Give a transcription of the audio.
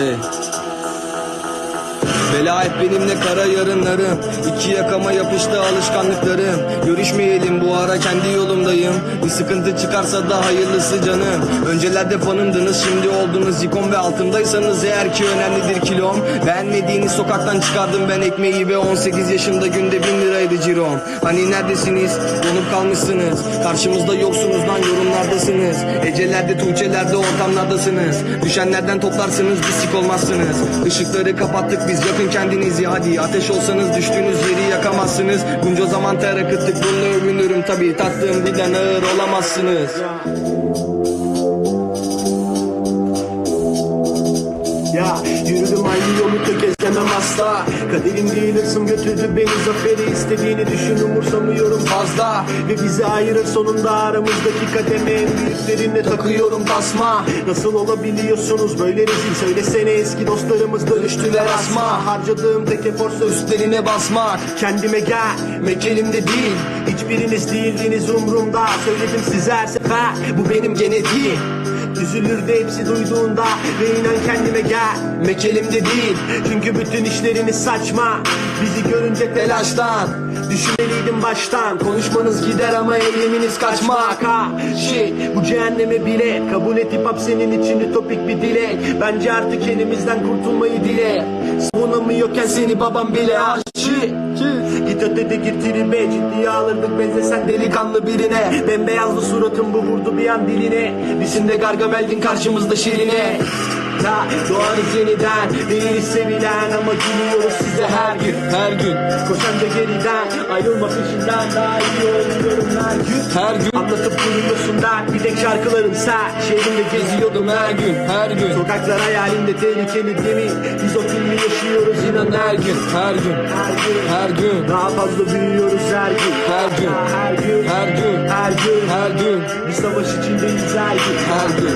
Ey. Bela hep benimle kara yarınlarım İki yakama yapıştı alışkanlıklarım Görüşmeyelim bu ara kendi yolumdayım Bir sıkıntı çıkarsa da hayırlısı canım. Öncelerde fanımdınız şimdi oldunuz. İkon Ve altımdaysanız eğer ki önemlidir kilom. Beğenmediğiniz sokaktan çıkardım ben ekmeği Ve 18 yaşımda günde bin liraydı cirom. Hani neredesiniz? Donup kalmışsınız. Karşımızda yoksunuz lan yorumlardasınız. Ecelerde tuğçelerde ortamlardasınız. Düşenlerden toplarsınız bir sik olmazsınız. Işıkları kapattık biz yakın kendinizi. Hadi Ateş olsanız düştüğünüz yeri yakamazsınız Bunca zaman ter akıttık bununla övünürüm. Tabi Taktığım birden ağır olamazsınız Ya. Yürüdüm aynı yolu tökezlemem asla. Kaderim değil hırsım götürdü beni. Zaferi istediğini düşün umursamıyorum fazla. Ve bizi ayırır sonunda aramızdaki kademe. En büyüklerine takıyorum tasma. Nasıl olabiliyorsunuz? Böyle rezil. Söylesene eski dostlarımız dönüştüler asma. Harcadığım tek eforsa Üstlerine basmak Kendime gel mekelimde değil. Hiçbiriniz değildiniz umrumda. Söyledim size her sefer bu benim gene değil Üzülürdü hepsi duyduğunda Ve inan kendime gel. Mekelimde değil Çünkü bütün işleriniz saçma. Bizi görünce telaştan Düşünmeliydim baştan. Konuşmanız gider ama eyleminiz kaçmak. Ha Şey bu cehenneme bile Kabul et hip hop senin için ütopik bir dilek. Bence artık elimizden kurtulmayı dile. Savunamıyorken seni babam bile aşçı Git ötede gir tribe Ciddiye alırdık benzesen delikanlı birine. Bembeyazlı suratın bu vurdu bir an diline. Bizim de Gargamel'din karşımızda şirine Ya doğarız yeniden Değiliz sevilen ama gülüyoruz size her gün Her gün Koşanca geriden ayrılma peşinden Daha iyi oluyorum her gün Her gün Anlatıp duruyorsun der Bir tek şarkıların sen Şehrimde geziyordum her gün her gün Sokaklar hayalinde tehlikeli değil mi? Biz o filmi yaşıyoruz inan her gün her gün her gün her gün Daha fazla büyüyoruz her gün Her gün. Her gün Her gün. Her gün her gün Bir savaş içindeyiz her gün her gün